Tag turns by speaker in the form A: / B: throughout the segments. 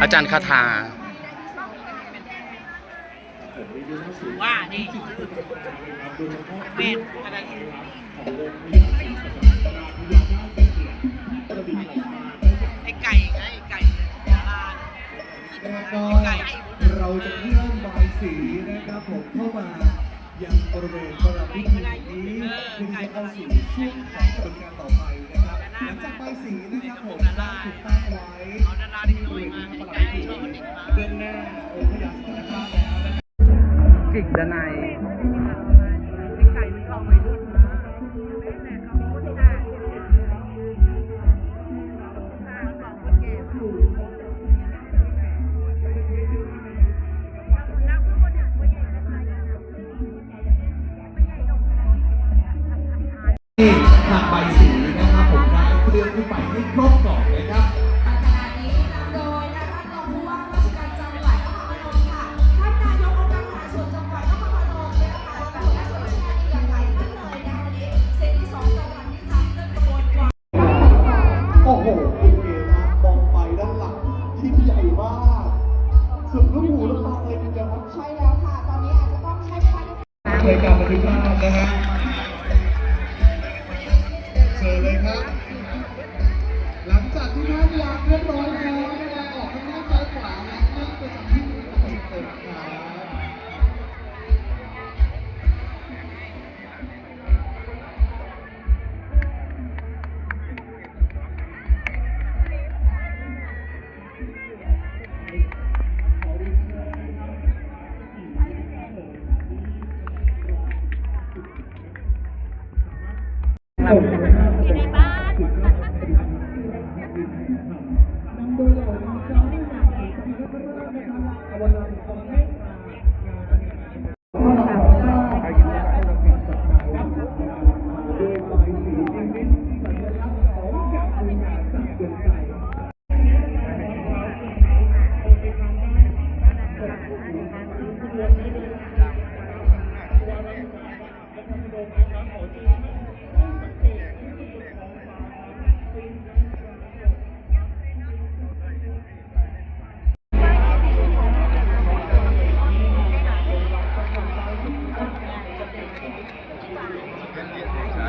A: อาจารย์คาถา
B: ว่านี่เป็นอะไรไอ้ไก่ไงไอ้ไก่ดาราเนี่ย
C: แล้วก็เราจะเคลื่อนบายสีนะครับผมเข้ามายังบริเวณประพิธีนี้เพื่อที่จะเข้าสู่ช่วงของกระบวนการต่อไปนะครับหลังจากบายสีนะครับผมถูกต้
B: อา ดนัยไอ้ไก่มั
C: น
B: ชอบไปรุ่นมา
C: ที่หักใบสีนะครับผมได้เคลื่อนขึ้นไปให้ครบก่อน ใน
D: เค
C: ยการบันทึกภาพนะฮะเชิญเลยครับ หลังจากที่ท่านวางเรียบร้อยแล้ว Não.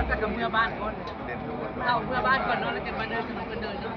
C: จะ
B: กับเมื่อบ้านก่อนเอาเมื่อบ้านก่อนเนาะแล้วกันมาเดินมาเดินเนาะ